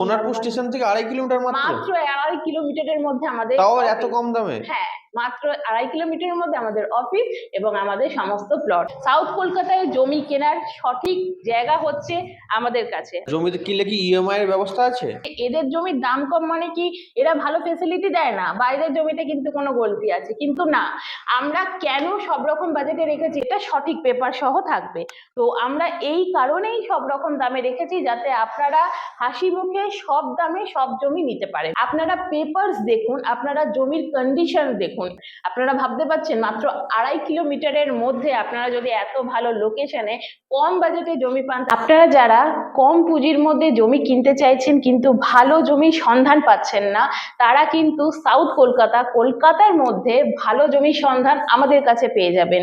Sonarpur station থেকে আড়াই kilometre মাত্র? মাত্র আড়াই কিলোমিটারের মধ্যে আমাদের তাও এত কম দামে? হ্যাঁ। মাত্র আড়াই কিলোমিটারের মধ্যে আমাদের অফিস এবং আমাদের সমস্ত প্লট সাউথ কলকাতায় জমি কেনার সঠিক জায়গা হচ্ছে আমাদের কাছে। জমিতে কিনলে কি ইএমআই এর ব্যবস্থা আছে? এদের জমির দাম কম মানে কি? এরা ভালো ফেসিলিটি দেয় না। বাইরের জমিতে কিন্তু কোনো গলতি আছে। কিন্তু না আমরা কেন সব রকম বাজেটে রেখেছি? এটা সঠিক পেপার সহ থাকবে। তো আমরা এই কারণেই সব রকম দামে রেখেছি যাতে আপনারা হাসি মুখে সব দামে সব জমি নিতে পারেন। আপনারা পেপারস দেখুন আপনারা জমির কন্ডিশন দেখুন আপনারা ভাবতে পারছেন, মাত্র আড়াই কিলোমিটারের মধ্যে আপনারা যদি এত ভালো লোকেশনে কম বাজেটে জমি পান, আপনারা যারা কম পুঁজির মধ্যে জমি কিনতে চাইছেন কিন্তু ভালো জমির সন্ধান পাচ্ছেন না, তারা কিন্তু সাউথ কলকাতা, কলকাতার মধ্যে ভালো জমির সন্ধান আমাদের কাছে পেয়ে যাবেন।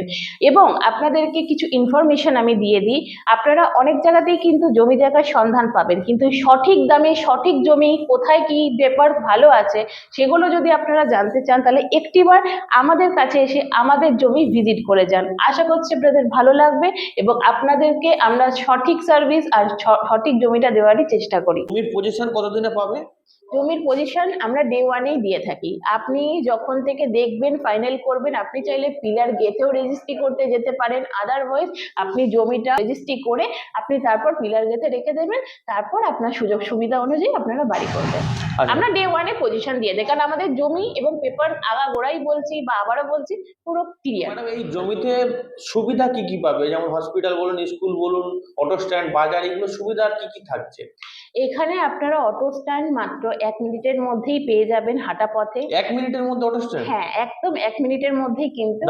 এবং আপনাদেরকে কিছু ইনফরমেশন আমি দিয়ে দিই, আপনারা অনেক জায়গাতেই কিন্তু জমি জায়গার সন্ধান পাবেন, কিন্তু সঠিক দামে সঠিক জমি কোথায় কি ব্যাপার ভালো আছে, সেগুলো যদি আপনারা জানতে চান, তাহলে একটিবার আমাদের কাছে এসে আমাদের জমি ভিজিট করে যান। আশা করছি আপনাদের ভালো লাগবে এবং আপনাদেরকে আমরা সঠিক সার্ভিস আর সঠিক জমিটা দেওয়ারই চেষ্টা করি। জমির পজিশন কতদিনে পাবে? জমির পজিশন আমরা ডে ওয়ানেই দিয়ে থাকি। আপনি যখন থেকে দেখবেন ফাইনাল করবেন আপনি চাইলে পিলার গেটেও রেজিস্ট্রি করতে যেতে পারেন। আদারওয়াইজ আপনি জমিটা রেজিস্ট্রি করে আপনি তারপর পিলার গেটে রেখে দেবেন। তারপর আপনার সুযোগ সুবিধা অনুযায়ী আপনারা বাড়ি করবেন। আমরা ডে ওয়ানে পজিশন দিয়ে দেয় কারণ আমাদের জমি এবং পেপার আগা গোড়াই বলছি বা আবারও বলছি পুরো ক্লিয়ার মানে এই জমিতে সুবিধা কি কি পাবে? যেমন হসপিটাল বলুন স্কুল বলুন অটো স্ট্যান্ড বাজার এগুলো সুবিধা আর কি কি থাকছে? এখানে আপনারা অটো স্ট্যান্ড মাত্র এক মিনিটের মধ্যেই পেয়ে যাবেন হাঁটা পথে। এক মিনিটের মধ্যে অটো স্ট্যান্ড হ্যাঁ একদম এক মিনিটের মধ্যেই কিন্তু।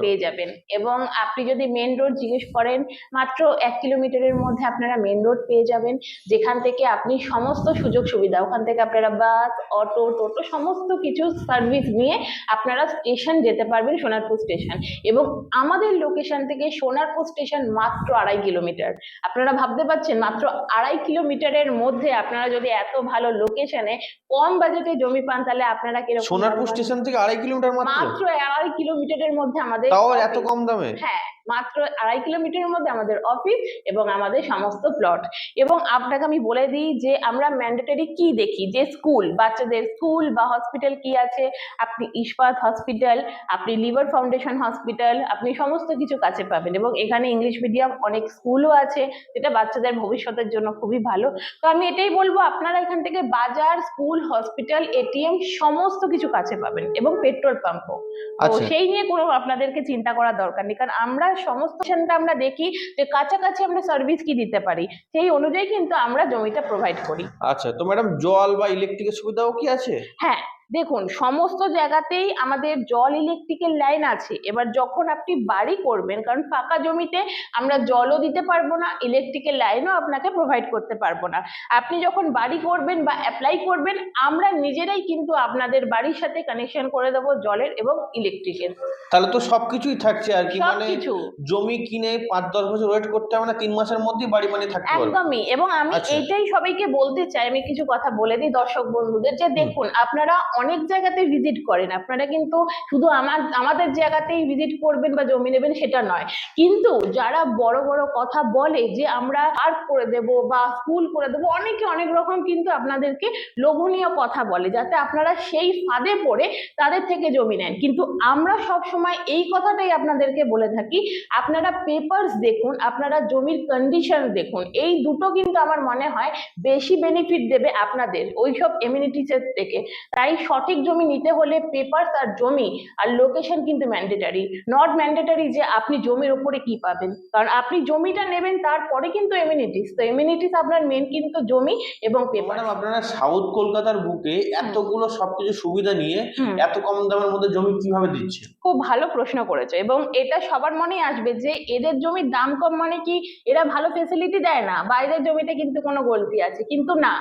পেয়ে যাবেন। এবং আপনি যদি মেন রোড জিজ্ঞেস করেন মাত্র এক কিলোমিটারের মধ্যে আপনারা মেন রোড পেয়ে যাবেন। যেখান থেকে আপনি সমস্ত সুযোগ সুবিধা ওখান থেকে আপনারা বাস অটো টোটো সমস্ত কিছু সার্ভিস নিয়ে আপনারা স্টেশন যেতে পারবেন সোনারপুর স্টেশন এবং আমাদের লোকেশন থেকে সোনারপুর স্টেশন মাত্র আড়াই কিলোমিটার। আপনারা ভাবতে পারছেন মাত্র আড়াই কিলোমিটারের মধ্যে আপনারা যদি এত ভালো লোকেশনে কম বাজেটে জমি পান তাহলে আপনারা কীরকম সোনারপুর স্টেশন থেকে আড়াই কিলোমিটার মাত্র? মাত্র আড়াই কিলোমিটারের মধ্যে আমাদের তাও এত কম দামে? হ্যাঁ। মাত্র আড়াই কিলোমিটারের মধ্যে আমাদের অফিস এবং আমাদের সমস্ত প্লট এবং আপনাকে আমি বলে দিই যে আমরা ম্যান্ডেটরি কি দেখি? যে স্কুল বাচ্চাদের স্কুল বা হসপিটাল কি আছে? আপনি ইস্পাত হসপিটাল আপনি লিভার ফাউন্ডেশন হসপিটাল আপনি সমস্ত কিছু কাছে পাবেন। এবং এখানে ইংলিশ মিডিয়াম অনেক স্কুলও আছে যেটা বাচ্চাদের ভবিষ্যতের জন্য খুবই ভালো। তো আমি এটাই বলব আপনারা এখান থেকে বাজার স্কুল হসপিটাল এটিএম সমস্ত কিছু কাছে পাবেন এবং পেট্রোল পাম্পও তো আচ্ছা। সেই নিয়ে কোনো আপনাদেরকে চিন্তা করার দরকার নেই কারণ আমরা সমস্ত আমরা দেখি যে কাছাকাছি আমরা সার্ভিস কি দিতে পারি সেই অনুযায়ী কিন্তু আমরা জমিটা প্রোভাইড করি। আচ্ছা তো ম্যাডাম জল বা ইলেকট্রিকের সুবিধাও কি আছে? হ্যাঁ দেখুন সমস্ত জায়গাতেই আমাদের জল ইলেকট্রিকের লাইন আছে। এবার যখন আপনি বাড়ি করবেন কারণ ফাঁকা জমিতে আমরা জলও দিতে পারব না ইলেকট্রিকের লাইনও আপনাকে প্রোভাইড করতে পারব না। আপনি যখন বাড়ি করবেন বা অ্যাপ্লাই করবেন আমরা নিজেরাই কিন্তু আপনাদের বাড়ির সাথে কানেকশন করে দেবো জলের এবং ইলেকট্রিকের তাহলে তো সবকিছুই থাকছে আর কি মানে কিছু জমি কিনে পাঁচ দশ বছর ওয়েট করতে হবে না তিন মাসের মধ্যেই বাড়ি বানিয়ে থাকতে একদমই এবং আমি আচ্ছা। এইটাই সবাইকে বলতে চাই আমি কিছু কথা বলে দিই দর্শক বন্ধুদের যে দেখুন আপনারা অনেক জায়গাতে ভিজিট করেন। আপনারা কিন্তু শুধু আমার, আমাদের জায়গাতেই ভিজিট করবেন বা জমি নেবেন সেটা নয়। কিন্তু যারা বড় বড় কথা বলে যে আমরা পার্ক করে দেব বা স্কুল করে দেবো, অনেকে অনেক রকম কিন্তু আপনাদেরকে লোভনীয় কথা বলে, যাতে আপনারা সেই ফাঁদে পড়ে তাদের থেকে জমি নেন। কিন্তু আমরা সব সময় এই কথাটাই আপনাদেরকে বলে থাকি, আপনারা পেপারস দেখুন, আপনারা জমির কন্ডিশন দেখুন। এই দুটো কিন্তু আমার মনে হয় বেশি বেনিফিট দেবে আপনাদের, ওইসব এমিনিটিসের থেকে। তাই সঠিক জমি নিতে হলে পেপারস আর জমি আর লোকেশন কিন্তু ম্যান্ডেটারি নট ম্যান্ডেটারি যে আপনি জমির ওপরে কি পাবেন। কারণ আপনি জমিটা নেবেন তারপরে কিন্তু এমিনিটিস তো এমিনিটিস আপনার মেন কিন্তু জমি এবং পেপার আপনারা সাউথ কলকাতার বুকে এতগুলো সবকিছু সুবিধা নিয়ে এত কম দামের মধ্যে জমি কীভাবে দিচ্ছে খুব ভালো প্রশ্ন করেছে এবং এটা সবার মনেই আসবে যে এদের জমির দাম কম মানে কি এরা ভালো ফেসিলিটি দেয় না বাইরের জমিতে কিন্তু কোনো গলতি আছে। কিন্তু না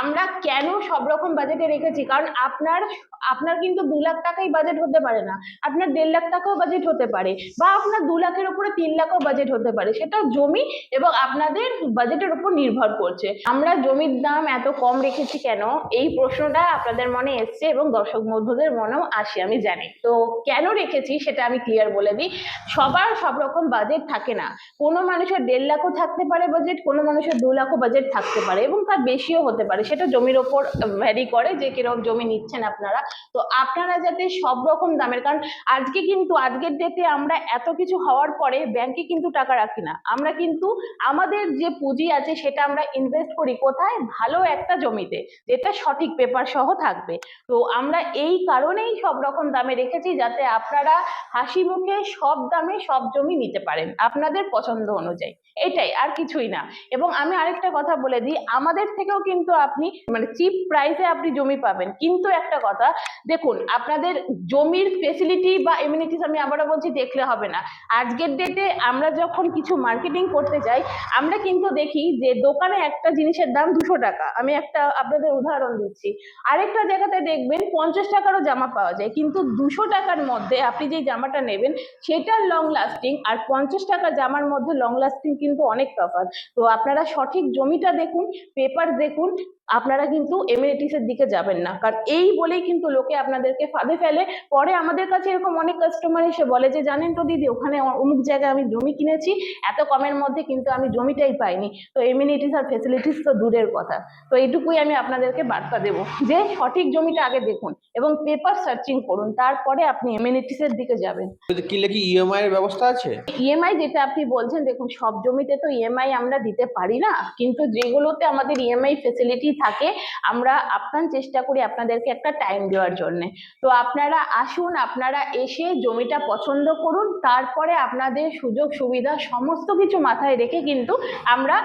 আমরা কেন সব রকম বাজেটে রেখেছি? কারণ আপনার আপনার আপনার কিন্তু দু লাখ টাকাই বাজেট হতে পারে না। আপনার দেড় লাখ টাকাও বাজেট হতে পারে বা আপনার দু লাখের উপরে তিন লাখও বাজেট হতে পারে। সেটা জমি এবং আপনাদের বাজেটের উপর নির্ভর করছে। আমরা জমির দাম এত কম রেখেছি কেন? এই প্রশ্নটা আপনাদের মনে এসছে এবং দর্শক বন্ধুদের মনেও আসে, আমি জানি। তো কেন রেখেছি সেটা আমি ক্লিয়ার বলে দিই। সবার সব রকম বাজেট থাকে না। কোনো মানুষের দেড় লাখও থাকতে পারে বাজেট কোনো মানুষের দু লাখও বাজেট থাকতে পারে এবং তার বেশিও হতে পারে। সেটা জমির ওপর ভ্যারি করে যে কীরকম জমি নিচ্ছেন আপনারা? তো আপনারা যাতে সব রকম দামের, কারণ আজকে কিন্তু, আজকের ডেটে আমরা এত কিছু হওয়ার পরে ব্যাংকে কিন্তু টাকা রাখি না। আমরা কিন্তু আমাদের যে পুঁজি আছে সেটা আমরা ইনভেস্ট করি কোথায়? ভালো একটা জমিতে, যেটা সঠিক পেপার সহ থাকবে। তো আমরা এই কারণেই সব রকম দামে রেখেছি, যাতে আপনারা হাসি মুখে সব দামে সব জমি নিতে পারেন, আপনাদের পছন্দ অনুযায়ী। এটাই, আর কিছুই না। এবং আমি আরেকটা কথা বলে দিই, আমাদের থেকেও কিন্তু আপনি মানে চিপ প্রাইসে আপনি জমি পাবেন, কিন্তু একটা কথা। দেখুন, আপনাদের জমির ফেসিলিটি বা এমিনিটিস আমি আবারও বলছি, দেখলে হবে না। আজকের ডেটে আমরা যখন কিছু মার্কেটিং করতে যাই, আমরা কিন্তু দেখি যে দোকানে একটা জিনিসের দাম দুশো টাকা। আমি একটা আপনাদের উদাহরণ দিচ্ছি। আরেকটা জায়গাতে দেখবেন, পঞ্চাশ টাকারও জামা পাওয়া যায়, কিন্তু দুশো টাকার মধ্যে আপনি যে জামাটা নেবেন, সেটার লং লাস্টিং আর পঞ্চাশ টাকা জামার মধ্যে লং লাস্টিং কিন্তু অনেক তফাৎ তো আপনারা সঠিক জমিটা দেখুন পেপার দেখুন আপনারা কিন্তু এমিনিটিসের দিকে যাবেন না। কারণ এই বলেই কিন্তু লোকে আপনাদেরকে ফাঁদে ফেলে। পরে আমাদের কাছে এরকম অনেক কাস্টমার এসে বলে যে জানেন তো দিদি ওখানে অমুক জায়গায় আমি জমি কিনেছি। এত কমের মধ্যে কিন্তু আমি জমিটাই পাইনি। তো এমিনিটিস আর ফেসিলিটিস তো দূরের কথা। তো এইটুকুই আমি আপনাদেরকে বার্তা দেবো যে সঠিক জমিটা আগে দেখুন এবং পেপার সার্চিং করুন। তারপরে আপনি এমিনিটিসের দিকে যাবেন। কিনলে কি ইএমআই এর ব্যবস্থা আছে? ইএমআই যেটা আপনি বলছেন দেখুন সব জমিতে তো ইএমআই আমরা দিতে পারি না। কিন্তু যেগুলোতে আমাদের ইএমআই ফেসিলিটি থাকে আমরা আপ্রাণ চেষ্টা করি আপনাদেরকে একটা টাইম দেওয়ার জন্য। তো আপনারা আসুন আপনারা এসে জমিটা পছন্দ করুন তারপরে আপনাদের সুযোগ সুবিধা সমস্ত কিছু মাথায় রেখে কিন্তু আমরা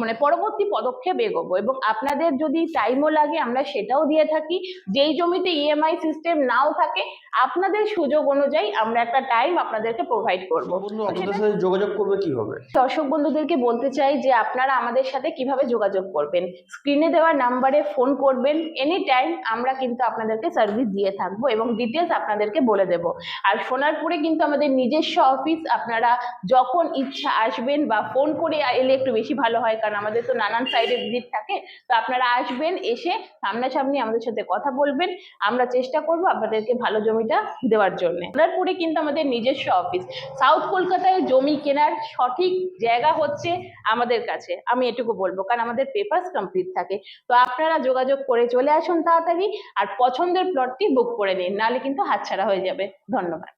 মানে পরবর্তী পদক্ষেপ এগোবো এবং আপনাদের যদি টাইমও লাগে আমরা সেটাও দিয়ে থাকি। যেই জমিতে ইএমআই সিস্টেম নাও থাকে আপনাদের সুযোগ অনুযায়ী আমরা একটা টাইম আপনাদেরকে প্রোভাইড করব। আপনাদের সাথে যোগাযোগ করবে কীভাবে? দর্শক বন্ধুদেরকে বলতে চাই যে আপনারা আমাদের সাথে কীভাবে যোগাযোগ করবেন। স্ক্রিনে দেওয়া নাম্বারে ফোন করবেন এনি টাইম আমরা কিন্তু আপনাদেরকে সার্ভিস দিয়ে থাকব এবং ডিটেলস আপনাদেরকে বলে দেব। আর সোনারপুরে কিন্তু আমাদের নিজস্ব অফিস আপনারা যখন ইচ্ছা আসবেন বা ফোন করে এলে একটু বেশি ভালো হয়, কারণ আমাদের তো নানান সাইডে ভিজিট থাকে, তো আপনারা আসবেন, এসে সামনাসামনি আমাদের সাথে কথা বলবেন, আমরা চেষ্টা করব আপনাদেরকে ভালো জমিটা দেওয়ার জন্য। সোনারপুরে কিন্তু আমাদের নিজস্ব অফিস সাউথ কলকাতায় জমি কেনার সঠিক জায়গা হচ্ছে আমাদের কাছে। আমি এটুকু বলব, কারণ আমাদের পেপারস কমপ্লিট থাকে। তো আপনারা যোগাযোগ করে চলে আসুন তাড়াতাড়ি আর পছন্দের প্লটটি বুক করে নিন, নাহলে কিন্তু হাতছাড়া হয়ে যাবে। ধন্যবাদ।